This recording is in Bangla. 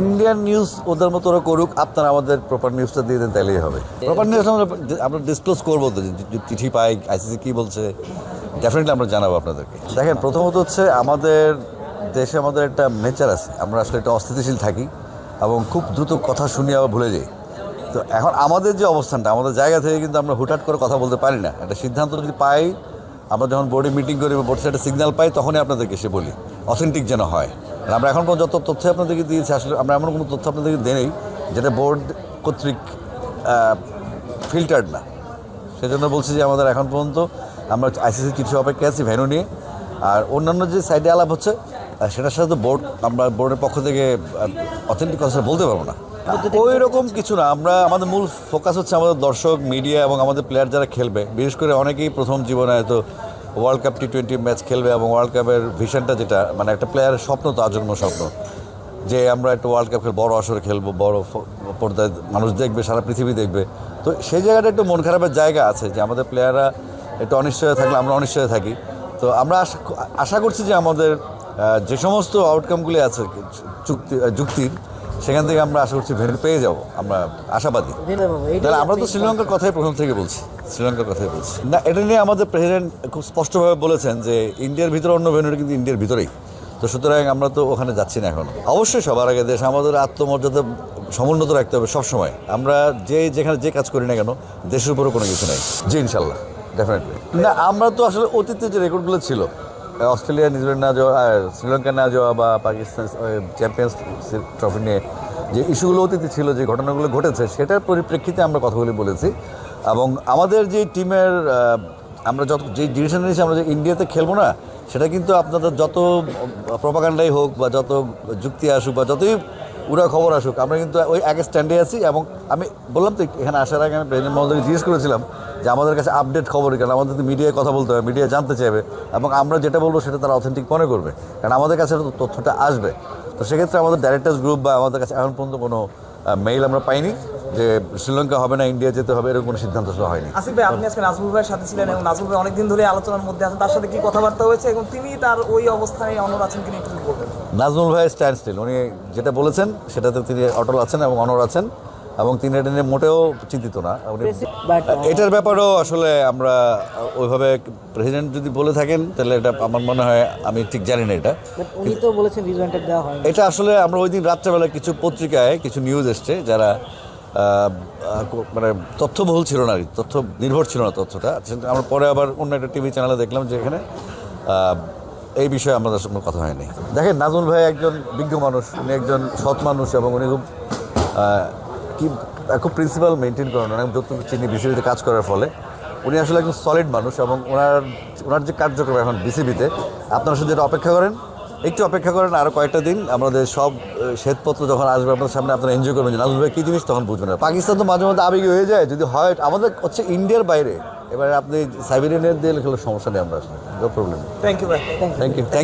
ইন্ডিয়ান নিউজ ওদের মতো ওরা করুক আপনারা আমাদের প্রপার নিউজটা দিয়ে দেন তাহলেই হবে। প্রপার নিউজ আমরা আমরা ডিসক্লোজ করব তো চিঠি পাই আইসিসি কী বলছে ডেফিনেটলি আমরা জানাব আপনাদেরকে। দেখেন প্রথমত হচ্ছে আমাদের দেশে আমাদের একটা নেচার আছে। আমরা আসলে একটা অস্থিতিশীল থাকি এবং খুব দ্রুত কথা শুনি আবার ভুলে যাই। তো এখন আমাদের যে অবস্থানটা আমাদের জায়গা থেকে কিন্তু আমরা হুটহাট করে কথা বলতে পারি না। একটা সিদ্ধান্ত যদি পাই আমরা যখন বোর্ডে মিটিং করি বা বোর্ড একটা সিগন্যাল পাই তখনই আপনাদেরকে এসে বলি। অথেন্টিক যেন হয়। আমরা এখন পর্যন্ত যত তথ্য আপনাদেরকে দিয়েছি, আসলে আমরা এমন কোনো তথ্য আপনাদেরকে দেই যেটা বোর্ড কর্তৃক ফিল্টার্ড না। সেজন্য বলছি যে আমাদের এখন পর্যন্ত আমরা আইসিসি চিঠি অপেক্ষা আছি ভেনু নিয়ে। আর অন্যান্য যে সাইডে আলাপ হচ্ছে সেটার সাথে বোর্ড, আমরা বোর্ডের পক্ষ থেকে অথেন্টিক কথা বলতে পারব না। ওই রকম কিছু না, আমরা, আমাদের মূল ফোকাস হচ্ছে আমাদের দর্শক মিডিয়া এবং আমাদের প্লেয়ার যারা খেলবে। বিশেষ করে অনেকেই প্রথম জীবনে হয়তো world cup T twenty match খেলবে এবং ওয়ার্ল্ড কাপের ভিশনটা যেটা মানে একটা প্লেয়ারের স্বপ্ন তো, আজন্ম স্বপ্ন। যে আমরা একটা ওয়ার্ল্ড কাপ বড় আসরে খেলব, বড় পর্দায় মানুষ দেখবে, সারা পৃথিবী দেখবে। তো সেই জায়গাটা একটু মন খারাপের জায়গা আছে, যে আমাদের প্লেয়াররা একটু অনিশ্চয় থাকলে আমরা অনিশ্চয় থাকি। তো আমরা আশা করছি যে আমাদের যে সমস্ত আউটকামগুলি আছে, চুক্তি যুক্তির সেখান থেকে আমরা আশা করছি ভেন্যু পেয়ে যাব। আমরা আশাবাদী। তাহলে আমরা তো শ্রীলঙ্কার কথাই প্রথম থেকে বলছি। শ্রীলঙ্কার কথাই বলছি। না এটা নিয়ে আমাদের প্রেসিডেন্ট খুব স্পষ্টভাবে বলেছেন যে ইন্ডিয়ার ভিতরে অন্য ভেন্যুটা কিন্তু ইন্ডিয়ার ভিতরেই। তো সুতরাং আমরা তো ওখানে যাচ্ছি না এখন। অবশ্যই সবার আগে দেশ আমাদের আত্মমর্যাদা সমুন্নত রাখতে হবে সবসময়। আমরা যে যেখানে যে কাজ করি না কেন দেশের উপরও কোনো কিছু নেই। জি ইনশাল্লাহ ডেফিনেটলি না আমরা তো আসলে অতীতে যে রেকর্ডগুলো ছিল অস্ট্রেলিয়া, নিউজিল্যান্ড না যাওয়া শ্রীলঙ্কা না যাওয়া বা পাকিস্তান চ্যাম্পিয়ন্স ট্রফি নিয়ে যে ইস্যুগুলো অতীতে ছিল, যে ঘটনাগুলো ঘটেছে, সেটার পরিপ্রেক্ষিতে আমরা কথাগুলি বলেছি। এবং আমাদের যে টিমের আমরা যত, যে ডিসিশন নিয়েছি আমরা যে ইন্ডিয়াতে খেলব না, সেটা কিন্তু আপনাদের যত প্রপাগান্ডাই হোক বা যত যুক্তি আসুক বা যতই উড়া খবর আসুক, আমরা কিন্তু ওই আগে স্ট্যান্ডে আছি। এবং আমি বললাম তো, এখানে আসার আগে আমি প্রেসিডেন্ট মহোদয়কে জিজ্ঞেস করেছিলাম যে আমাদের কাছে আপডেট খবর কারণ আমাদের তো মিডিয়ায় কথা বলতে হবে মিডিয়া জানতে চাইবে এবং আমরা যেটা বলব সেটা তারা অথেন্টিক মনে করবে কারণ আমাদের কাছে তথ্যটা আসবে। তো সেক্ষেত্রে আমাদের ডাইরেক্টার্স গ্রুপ বা আমাদের কাছে এখন পর্যন্ত কোনো মেইল আমরা পাইনি যে শ্রীলঙ্কা হবে না ইন্ডিয়া যেতে হবে এরকম কোনো সিদ্ধান্ত হয়নি। আসিফ ভাই আপনি আজকে নাজমুল ভাইয়ের সাথে ছিলেন এবং নাজমুল ভাই অনেকদিন ধরে আলোচনার মধ্যে আছেন তার সাথে কি কথাবার্তা হয়েছে এবং তিনি তার ওই অবস্থানে অনর আছেন কিনা একটু বলবেন। নাজমুল ভাই স্ট্যান্ড স্টিল উনি যেটা বলেছেন সেটাতে তিনি অটল আছেন এবং অনর আছেন। এবং তিনি এটা নিয়ে মোটেও চিন্তিত না। এটার ব্যাপারেও আসলে আমরা ওইভাবে প্রেসিডেন্ট যদি বলে থাকেন তাহলে এটা আমার মনে হয় আমি ঠিক জানি না এটা। উনি তো বলেছেন রিজয়েন্টেড দেওয়া হয়নি। এটা আসলে আমরা ওই দিন রাত্রেবেলা কিছু পত্রিকায় কিছু নিউজ এসছে যারা মানে তথ্যবহুল ছিল না তথ্য নির্ভর ছিল না তথ্যটা। আমরা পরে আবার অন্য একটা টিভি চ্যানেলে দেখলাম যে এখানে এই বিষয়ে আমাদের সঙ্গে কথা হয়নি। দেখেন নাজমুল ভাই একজন বিজ্ঞ মানুষ উনি একজন সৎ মানুষ এবং উনি খুব কি খুব প্রিন্সিপাল মেনটেন করেন অনেক যতটুকু চিনি বিসিবিতে কাজ করার ফলে। উনি আসলে একজন সলিড মানুষ এবং ওনার ওনার যে কার্যক্রম এখন বিসিবিতে আপনারা শুধু যেটা অপেক্ষা করেন একটু অপেক্ষা করেন আরও কয়েকটা দিন আমাদের সব শ্বেতপত্র যখন আসবে আপনাদের সামনে আপনারা এনজয় করবেন নাজমুল ভাই কী জিনিস তখন বুঝবেন না? পাকিস্তান তো মাঝে মধ্যে আবেগী হয়ে যায় যদি হয় আমাদের হচ্ছে ইন্ডিয়ার বাইরে। এবারে আপনি সাইবেরিয়ানের দিয়ে খেলে সমস্যা নেই আমরা আসলে নো প্রবলেম থ্যাংক ইউ ভাই থ্যাংক ইউ